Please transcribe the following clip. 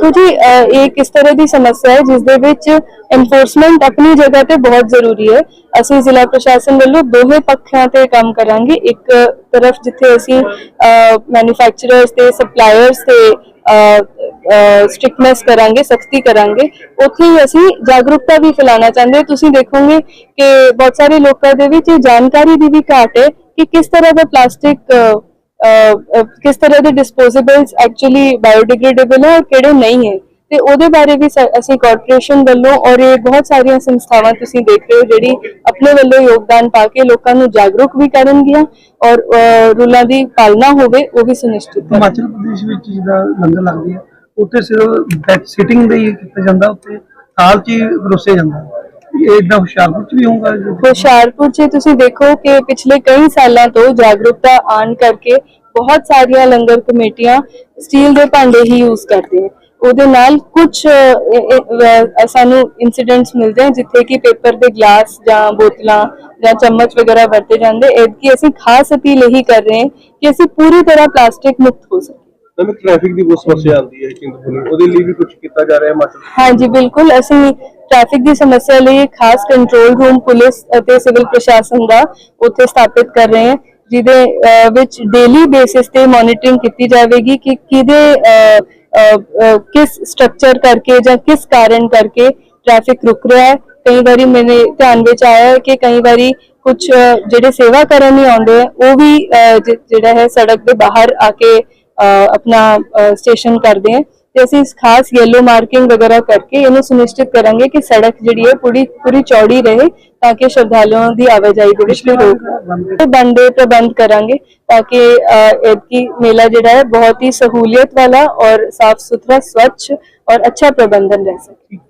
ਦੇਖੋ ਜੀ ਇਹ ਕਿਸ ਤਰ੍ਹਾਂ ਦੀ ਸਮੱਸਿਆ ਹੈ ਜਿਸ ਦੇ ਵਿੱਚ ਐਨਫੋਰਸਮੈਂਟ ਆਪਣੀ ਜਗ੍ਹਾ ਤੇ ਬਹੁਤ ਜ਼ਰੂਰੀ ਹੈ। ਅਸੀਂ ਜ਼ਿਲ੍ਹਾ ਪ੍ਰਸ਼ਾਸਨ ਵੱਲੋਂ ਦੋਹੇ ਪੱਖਾਂ ਤੇ ਕੰਮ ਕਰਾਂਗੇ। ਇੱਕ ਤਰਫ ਜਿੱਥੇ ਅਸੀਂ ਮੈਨੂਫੈਕਚਰਰਸ ਤੇ ਸਪਲਾਇਰਸ ਤੇ ਸਟ੍ਰਿਕਨੈਸ ਕਰਾਂਗੇ, ਸਖਤੀ ਕਰਾਂਗੇ, ਉੱਥੇ ਹੀ ਅਸੀਂ ਜਾਗਰੂਕਤਾ ਵੀ ਫੈਲਾਉਣਾ ਚਾਹੁੰਦੇ ਤੁਸੀਂ ਦੇਖੋਗੇ ਕਿ ਬਹੁਤ ਸਾਰੇ ਲੋਕਾਂ ਦੇ ਵਿੱਚ ਜਾਣਕਾਰੀ ਦੀ ਵੀ ਘਾਟ ਹੈ ਕਿ ਕਿਸ ਤਰ੍ਹਾਂ ਦਾ ਪਲਾਸਟਿਕ ਕਿਸ ਤਰ੍ਹਾਂ ਦੇ ਡਿਸਪੋਜ਼ੇਬਲਸ ਐਕਚੁਅਲੀ ਬਾਇਓਡੀਗ੍ਰੇਡੇਬਲ ਹੈ ਔਰ ਕਿਹੜੇ ਨਹੀਂ ਹੈ ਤੇ ਉਹਦੇ ਬਾਰੇ ਵੀ ਅਸੀਂ ਕਾਰਪੋਰੇਸ਼ਨ ਵੱਲੋਂ ਔਰ ਇਹ ਬਹੁਤ ਸਾਰੀਆਂ ਸੰਸਥਾਵਾਂ ਤੁਸੀਂ ਦੇਖ ਰਹੇ ਹੋ ਜਿਹੜੀ ਆਪਣੇ ਵੱਲੋਂ ਯੋਗਦਾਨ ਪਾ ਕੇ ਲੋਕਾਂ ਨੂੰ ਜਾਗਰੂਕ ਵੀ ਕਰਨਗੀਆਂ ਔਰ ਰੂਲਾਂ ਦੀ ਪਾਲਣਾ ਹੋਵੇ ਉਹ ਵੀ ਸੁਨਿਸ਼ਚਿਤ ਕਰਨ ਹਿਮਾਚਲ ਪ੍ਰਦੇਸ਼ ਵਿੱਚ ਜਿਹਦਾ ਲੰਗਰ ਲੱਗਦੀ ਹੈ ਉੱਥੇ ਸਿਰਫ ਬੈਕ ਸਿਟਿੰਗ ਦੇ ਹੀ ਕੀਤਾ ਜਾਂਦਾ ਉੱਥੇ ਥਾਲ 'ਚ ਹੀ ਪਰੋਸਿਆ ਜਾਂਦਾ ਇਹ ਇਦਾਂ ਹੁਸ਼ਿਆਰਪੁਰ 'ਚ ਵੀ ਹੋਊਗਾ? ਹੁਸ਼ਿਆਰਪੁਰ 'ਚ ਤੁਸੀਂ ਦੇਖੋ ਕਿ ਪਿਛਲੇ ਕਈ ਸਾਲਾਂ ਤੋਂ ਜਾਗਰੂਕਤਾ ਆਣ ਕਰਕੇ ਬਹੁਤ ਸਾਰੀਆਂ ਲੰਗਰ ਕਮੇਟੀਆਂ ਸਟੀਲ ਦੇ ਭਾਂਡੇ ਹੀ ਯੂਜ਼ ਕਰਦੇ ਹੈ ਉਹਦੇ ਨਾਲ ਕੁਝ ਸਾਨੂੰ ਇਨਸੀਡੈਂਟਸ ਮਿਲਦੇ ਹਨ ਜਿੱਥੇ ਕਿ ਪੇਪਰ ਦੇ ਗਲਾਸ ਜਾਂ ਬੋਤਲਾਂ ਜਾਂ ਚਮਚ ਵਗੈਰਾ ਵਰਤੇ ਜਾਂਦੇ। ਐਤਕੀ ਅਸੀਂ ਖਾਸ ਅਪੀਲ ਇਹੀ ਕਰ ਰਹੇ ਹਾਂ ਕਿ ਅਸੀਂ ਪੂਰੀ ਤਰ੍ਹਾਂ ਪਲਾਸਟਿਕ ਮੁਕਤ ਹੋ ਸਕੀਏ। ਨਵੇਂ ਟ੍ਰੈਫਿਕ ਦੀ ਬਹੁਤ ਸਮੱਸਿਆ ਆਉਂਦੀ ਹੈ ਚਿੰਤਪੁਰਨੀ ਉਹਦੇ ਲਈ ਵੀ ਕੁਝ ਕੀਤਾ ਜਾ ਰਿਹਾ ਹੈ ਹਿਮਾਚਲ ਹਾਂਜੀ ਬਿਲਕੁਲ। ਅਸੀਂ ਟ੍ਰੈਫਿਕ ਦੀ ਸਮੱਸਿਆ ਲਈ ਖਾਸ ਕੰਟਰੋਲ ਰੂਮ ਪੁਲਿਸ ਅਤੇ ਸਿਵਲ ਪ੍ਰਸ਼ਾਸਨ ਦਾ ਉੱਥੇ ਸਥਾਪਿਤ ਕਰ ਰਹੇ ਹਾਂ। ਜਿਹਦੇ ਵਿੱਚ ਡੇਲੀ ਬੇਸਿਸ ਤੇ ਮੋਨੀਟਰਿੰਗ ਕੀਤੀ ਜਾਵੇਗੀ ਕਿ ਕਿਹਦੇ ਕਿਸ ਸਟਰਕਚਰ ਕਰਕੇ ਜਾਂ ਕਿਸ ਕਾਰਨ ਕਰਕੇ ਟ੍ਰੈਫਿਕ ਰੁਕ ਰਿਹਾ ਹੈ। ਕਈ ਵਾਰੀ ਮੇਰੇ ਧਿਆਨ ਵਿੱਚ ਆਇਆ ਹੈ ਕਿ ਕਈ ਵਾਰੀ ਕੁਝ ਜਿਹੜੇ ਸੇਵਾ ਕਰਨ ਹੀ ਆਉਂਦੇ ਆ, ਉਹ ਵੀ ਜਿਹੜਾ ਹੈ ਸੜਕ ਦੇ ਬਾਹਰ ਆ ਕੇ ਆਪਣਾ ਸਟੇਸ਼ਨ ਕਰਦੇ ਹੈ ਤੇ ਅਸੀਂ ਇਸ ਖਾਸ ਯੈਲੋ ਮਾਰਕਿੰਗ ਵਗੈਰਾ ਕਰਕੇ ਇਹਨੂੰ ਸੁਨਿਸ਼ਚਿਤ ਕਰਾਂਗੇ ਕਿ ਸੜਕ ਜਿਹੜੀ ਹੈ ਪੂਰੀ ਪੂਰੀ ਚੌੜੀ ਰਹੇ ਤਾਂ ਕਿ ਸ਼ਰਧਾਲੂਆਂ ਦੀ ਆਵਾਜਾਈ ਦੇ ਵਿੱਚ ਕੋਈ ਰੋਕ ਬੰਦੇ ਪ੍ਰਬੰਧ ਕਰਾਂਗੇ ਤਾਂ ਕਿ ਇਤਕੀ ਮੇਲਾ ਜਿਹੜਾ ਹੈ ਬਹੁਤ ਹੀ ਸਹੂਲੀਅਤ ਵਾਲਾ ਔਰ ਸਾਫ਼ ਸੁਥਰਾ ਸਵੱਛ ਔਰ ਅੱਛਾ ਪ੍ਰਬੰਧਨ ਰਹਿ ਸਕੇ।